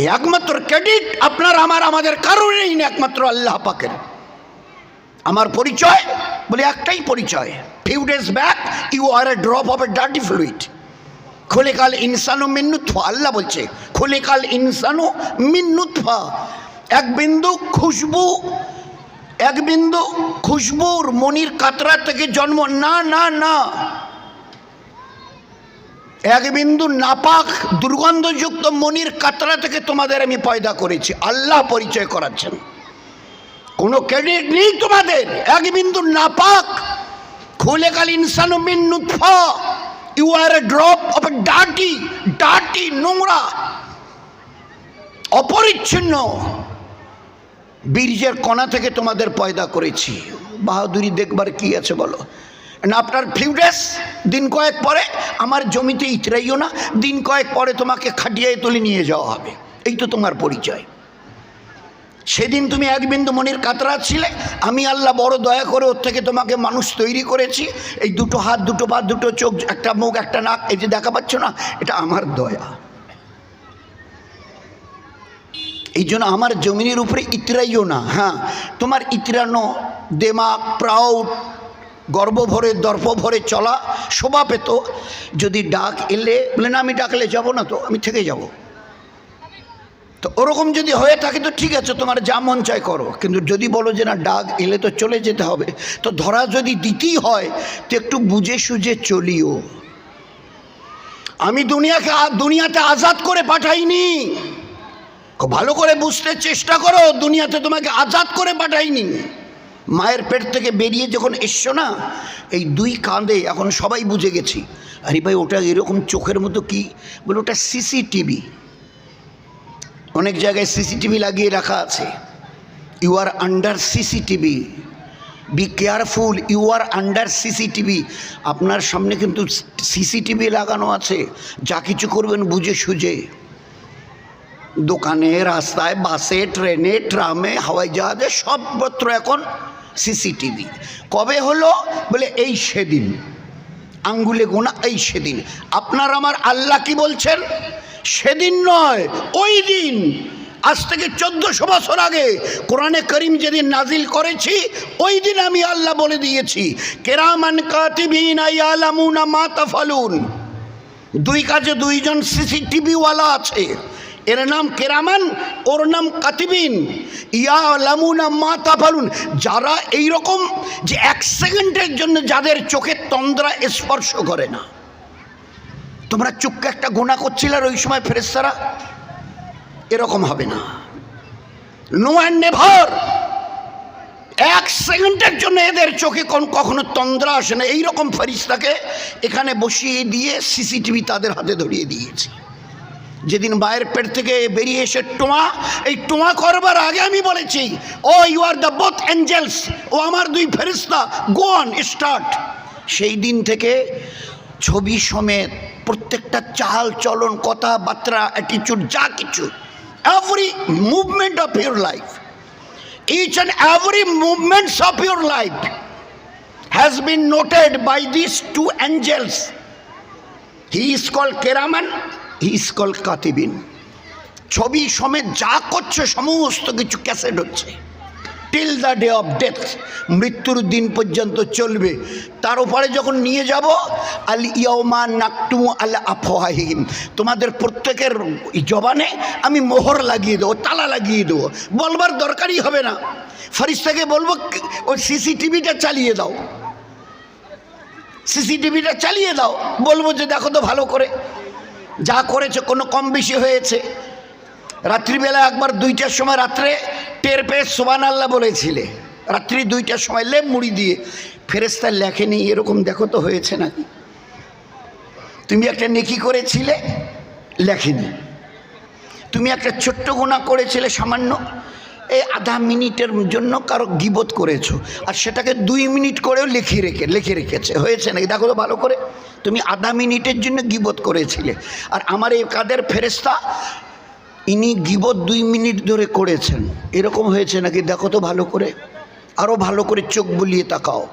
এই একমাত্র ক্রেডিট আপনার, আমার, আমাদের কারণেই না, একমাত্র আল্লাহ পাকের। আমার পরিচয় বলে একটাই পরিচয়। Few days back you are a drop of a dirty fluid খোলেকাল ইনসানু মিন্নুৎফা আল্লাহ বলছে, খোলেকাল ইনসানু মিন্নুৎফা এক বিন্দু খুশবু, এক বিন্দু খুশবুর মনির কাতরা থেকে জন্ম, না না না। এক বিন্দু নাপাক, দুর্গন্ধযুক্ত মনির কাতরা থেকে তোমাদের আমি পয়দা করেছি। আল্লাহ পরিচয় করাচ্ছেন। কোনো ক্রেডিট নেই তোমাদের। এক বিন্দু নাপাক, খুলেকাল ইনসানু mean you are a drop of ডাটি ডাটি নোংরা, অপরিচ্ছন্ন বীর্যের কণা থেকে তোমাদের পয়দা করেছি। বাহাদুরি দেখবার কি আছে বলো? আপনার ফিউ ডেজ দিন কয়েক পরে আমার জমিতে ইতরাইও না দিন কয়েক পরে তোমাকে খাটিয়ে তুলে নিয়ে যাওয়া হবে। এই তো তোমার পরিচয়। সেদিন তুমি এক বিন্দু মনির কাতরা ছিলে, আমি আল্লাহ বড় দয়া করে ওর থেকে তোমাকে মানুষ তৈরি করেছি। এই দুটো হাত, দুটো পা, দুটো চোখ, একটা মুখ, একটা নাক, এই যে দেখা পাচ্ছ না, এটা আমার দয়া। এই জন্য আমার জমিনের উপরে ইতরাইও না হ্যাঁ। তোমার ইতরানো দেমাগ প্রাউড গর্ব ভরে দর্প ভরে চলা শোভা পেত। যদি ডাক এলে, বলে, না, আমি ডাকলে যাব না তো, আমি থেকে যাব। তো ওরকম যদি হয়ে থাকে, তো ঠিক আছে, তোমার যা মন চায় করো। কিন্তু যদি বলো যে, না, ডাক এলে তো চলে যেতে হবে, তো ধরা যদি দিতেই হয়, তো একটু বুঝে সুঝে চলিও। আমি দুনিয়াকে দুনিয়াতে আজাদ করে পাঠাইনি। খুব ভালো করে বুঝতে চেষ্টা করো, দুনিয়াতে তোমাকে আজাদ করে পাঠাইনি। মায়ের পেট থেকে বেরিয়ে যখন এসছো না, এই দুই কাঁধে এখন সবাই বুঝে গেছি। আরে ভাই, ওটা এরকম চোখের মতো কি? বলে ওটা সিসিটিভি। অনেক জায়গায় সিসিটিভি লাগিয়ে রাখা আছে। You are under CCTV. Be careful you are under CCTV. আপনার সামনে কিন্তু সিসিটিভি লাগানো আছে। যা কিছু করবেন বুঝে সুঝে। দোকানে, রাস্তায়, বাসে, ট্রেনে, ট্রামে, হাওয়াই জাহাজে সবত্র এখন সিসিটিভি। কবে হলো? বলে, এই সেদিন। আঙ্গুলে গোনা, এই সেদিন। আপনার আমার আল্লাহ কি বলছেন? সেদিন নয়, ওই দিন। আজ থেকে চোদ্দশো বছর আগে কোরআনে করিম যেদিন নাজিল করেছি, ওই দিন আমি আল্লাহ বলে দিয়েছি, কেরামান কাতিবিন আয়ালামুনা মা তাফালুন। দুই কাজে দুইজন সিসিটিভিওয়ালা আছে। এর নাম কেরামান, ওর নাম কাতিবিন। ইয়া লামুনা মা তাফালুন। যারা এই রকম যে এক সেকেন্ডের জন্য যাদের চোখের তন্দ্রা স্পর্শ করে না। তোমরা চোখকে একটা গোনা করছিলে আর ওই সময় ফেরেস্তারা এরকম হবে না। নো অ্যান্ড নেভার এক সেকেন্ডের জন্য এদের চোখে কখনো তন্দ্রা আসে না। এইরকম ফেরিস্তাকে এখানে বসিয়ে দিয়ে সিসিটিভি তাদের হাতে ধরিয়ে দিয়েছে। যেদিন মায়ের পেট থেকে বেরিয়ে এসে টোমা, এই টোমা করবার আগে আমি বলেছি, ও you are the both angels ও আমার দুই ফেরিস্তা গো অন স্টার্ট সেই দিন থেকে ছবি সমেত প্রত্যেকটা চাল, চলন, কথাবার্তা অ্যাটিচিউড যা কিছু every movement of your life each and every movements of your life has been noted by these two angels. He is called keraman he কাতিবিন। ছবি সমেত যা করছে, সমস্ত কিছু ক্যাসেট হচ্ছে। Till the day of death মৃত্যুর দিন পর্যন্ত চলবে। তার উপরে যখন নিয়ে যাব, আল ইয়মা নাকটু আল আফওয়াহিম তোমাদের প্রত্যেকের জবানে আমি মোহর লাগিয়ে দেবো, তালা লাগিয়ে দেবো। বলবার দরকারই হবে না। ফারিস্তাকে বলব, ওই সিসিটিভিটা চালিয়ে দাও। সিসিটিভিটা চালিয়ে দাও। বলব যে দেখো তো ভালো করে। যা করেছে, কোনো কম বেশি হয়েছে। রাত্রিবেলা একবার দুইটার সময় রাত্রে টের পেয়ে সোবান আল্লাহ বলেছিলে। রাত্রি দুইটার সময় লেপ মুড়ি দিয়ে ফেরেস্তার লেখেনি, এরকম দেখো তো হয়েছে নাকি? তুমি একটা নেকি করেছিলে, লেখেনি। তুমি একটা ছোট্ট গুণা করেছিলে, সামান্য এই আধা মিনিটের জন্য কারও গিবত করেছ। আর সেটাকে দুই মিনিট করেও লিখে রেখে লিখে রেখেছে। হয়েছে নাকি? দেখো তো ভালো করে। তুমি আধা মিনিটের জন্য গিবত করেছিলে। আর আমার এই কাদের ফেরেস্তা ইনি গিবত দুই মিনিট ধরে করেছেন। এরকম হয়েছে নাকি? দেখো তো ভালো করে। আরও ভালো করে চোখ বুলিয়ে তাকাও।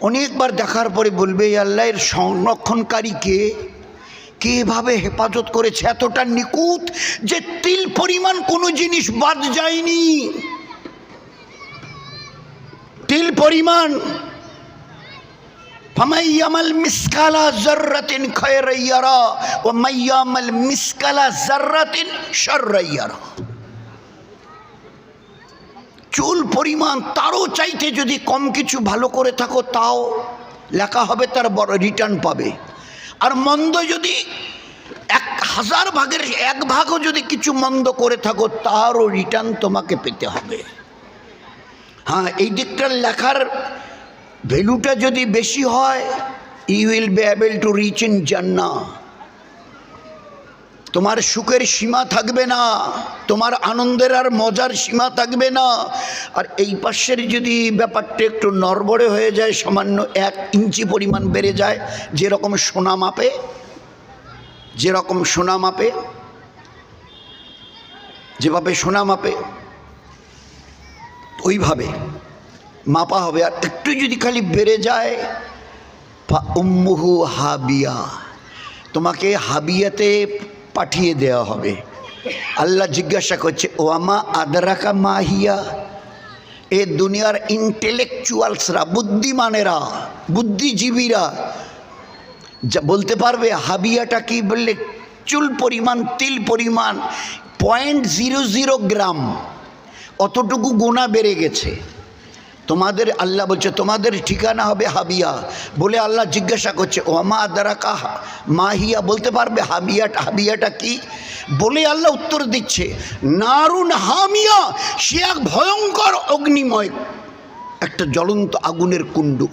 অনেকবার দেখার পরে বলবে আল্লাহ এর সংরক্ষণকারী কে? কীভাবে হেফাজত করেছে এতটা নিকুত যে তিল পরিমাণ কোনো জিনিস বাদ যায়নি? তিল পরিমাণ। চুল পরিমাণ তারও চাইতে যদি কম কিছু ভালো করে থাকো, তাও লেখা হবে তার বড় রিটার্ন পাবে। আর মন্দ যদি এক হাজার ভাগের এক ভাগও যদি কিছু মন্দ করে থাকো, তারও রিটার্ন তোমাকে পেতে হবে। হ্যাঁ এই দিকটার লেখার ভ্যালুটা যদি বেশি হয় you will be able to reach in জান্না তোমার সুখের সীমা থাকবে না, তোমার আনন্দের আর মজার সীমা থাকবে না। আর এই পাশের যদি ব্যাপারটা একটু নড়বড়ে হয়ে যায়, সামান্য এক ইঞ্চি পরিমাণ বেড়ে যায়, যেরকম সোনা মাপে, যেরকম সোনা মাপে, যেভাবে সোনা মাপে, ওইভাবে মাপা হবে। আর একটু যদি খালি বেড়ে যায় উম্মুহু হাবিয়া, তোমাকে হাবিয়াতে পাঠিয়ে দেওয়া হবে। আল্লাহ জিজ্ঞাসা করছে, ওয়ামা আদরাকা মাহিয়া এ দুনিয়ার ইন্টেলেকচুয়ালসরা বুদ্ধিমানেরা, বুদ্ধিজীবীরা, যা বলতে পারবে, হাবিয়াটা কি বললে, চুল পরিমাণ, তিল পরিমাণ পয়েন্ট জিরো জিরো গ্রাম অতটুকু গুণা বেড়ে গেছে। তোমাদের আল্লাহ বলছে, তোমাদের ঠিকানা হবে হাবিয়া। বলে আল্লাহ জিজ্ঞাসা করছে ওমা দ্বারা কাহা? মাহিয়া বলতে পারবে, হাবিয়াটা হাবিয়াটা কি? বলে আল্লাহ উত্তর দিচ্ছে, নারুন হামিয়া, সে এক ভয়ঙ্কর অগ্নিময়, একটা জ্বলন্ত আগুনের কুণ্ডু।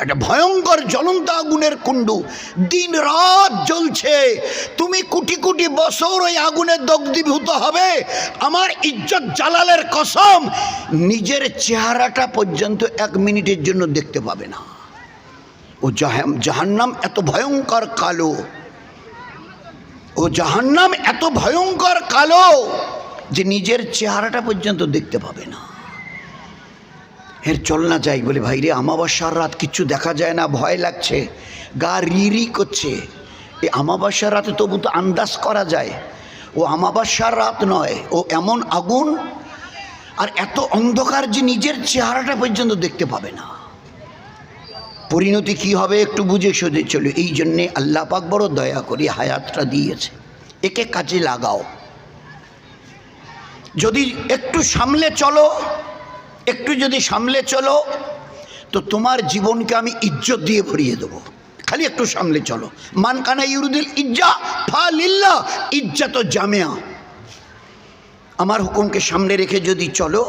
একটা ভয়ঙ্কর জ্বলন্ত আগুনের কুণ্ডু। দিন রাত জ্বলছে। তুমি কোটি কোটি বছর ওই আগুনে দগ্ধীভূত হবে। আমার ইজ্জত জালালের কসম, নিজের চেহারাটা পর্যন্ত এক মিনিটের জন্য দেখতে পাবে না। ও জাহান্নাম এত ভয়ঙ্কর কালো। ও জাহান্নাম এত ভয়ঙ্কর কালো যে নিজের চেহারাটা পর্যন্ত দেখতে পাবে না। এর চল না যাই বলে, ভাই রে আমাবাসার রাত কিচ্ছু দেখা যায় না, ভয় লাগছে, গা রি রি করছে। এই আমাবাসার রাতে তবু তো আন্দাজ করা যায়, ও আমাবাসার রাত নয়, ও এমন আগুন, আর এত অন্ধকার যে নিজের চেহারাটা পর্যন্ত দেখতে পাবে না। পরিণতি কি হবে একটু বুঝে সোজে চলো, এই জন্যে আল্লাহ পাক বড় দয়া করে হায়াতটা দিয়েছে। একে কাজে লাগাও। যদি একটু সামলে চলো একটু যদি সামলে চলো, তো তোমার জীবনকে আমি ইজ্জত দিয়ে ভরিয়ে দেবো। খালি একটু সামলে চলো। মানকানা ইউরুদিল ইজ্জা ফা লিল্লা ইজ্জা তো জামেয়া। আমার হুকুমকে সামনে রেখে যদি চলো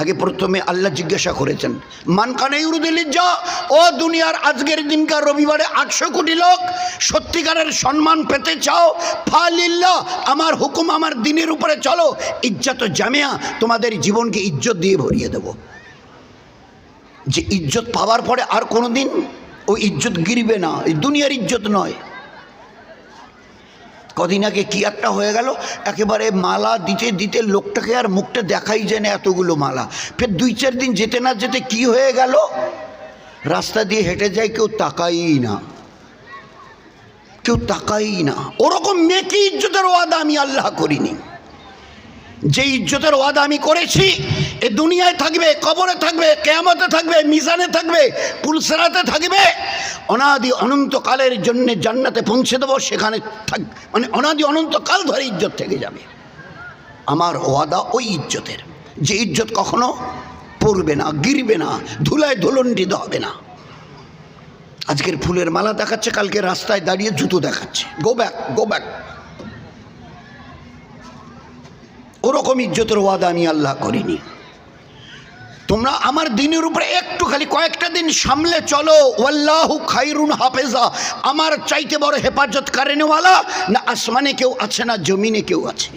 আগে প্রথমে আল্লাহ জিজ্ঞাসা করেছেন মানকানা ইউরুদিল ইজ্জা ও দুনিয়ার আজকের দিনকার রবিবারে আটশো কোটি লোক সত্যিকারের সম্মান পেতে চাও ফা লিল্লা আমার হুকুম আমার দিনের উপরে চলো, ইজ্জত জামেয়া তোমাদের জীবনকে ইজ্জত দিয়ে ভরিয়ে দেব। যে ইজ্জত পাওয়ার পরে আর কোনো দিন ও ইজ্জত গিরবে না দুনিয়ার ইজ্জত নয়। কদিন আগে কি একটা হয়ে গেল, একেবারে মালা দিতে দিতে লোকটাকে আর মুখটা দেখাই যায় না এতগুলো মালা। ফের দুই চার দিন যেতে না যেতে কি হয়ে গেল? রাস্তা দিয়ে হেঁটে যায়, কেউ তাকাই না। কেউ তাকাই না। ওরকম মেয়েকে ইজ্জতের ওয়াদা আমি আল্লাহ করিনি। যে ইজ্জতের ওয়াদা আমি করেছি এ দুনিয়ায় থাকবে, কবরে থাকবে, কেয়ামতে থাকবে, মিজানে থাকবে পুলসেরাতে থাকবে। অনাদি অনন্তকালের জন্য জান্নাতে পৌঁছে দেবো, সেখানে থাক মানে অনাদি অনন্তকাল ধরে ইজ্জত থেকে যাবে। আমার ওয়াদা ওই ইজ্জতের, যে ইজ্জত কখনো পড়বে না, গিরবে না, ধুলায় ধুলন্ডিত হবে না। আজকের ফুলের মালা দেখাচ্ছে, কালকে রাস্তায় দাঁড়িয়ে জুতো দেখাচ্ছে। গো ব্যাক গো ব্যাক ওরকম ইজ্জতের ওয়াদা আমি আল্লাহ করিনি। তোমরা আমার দিনের উপরে একটু খালি কয়েকটা দিন সামলে চলো। ওয়াল্লাহু খাইরুন হাফেজা। আমার চাইতে বড় হেফাজত কারেনেওয়ালা না আসমানে কেউ আছে, না জমিনে কেউ আছে।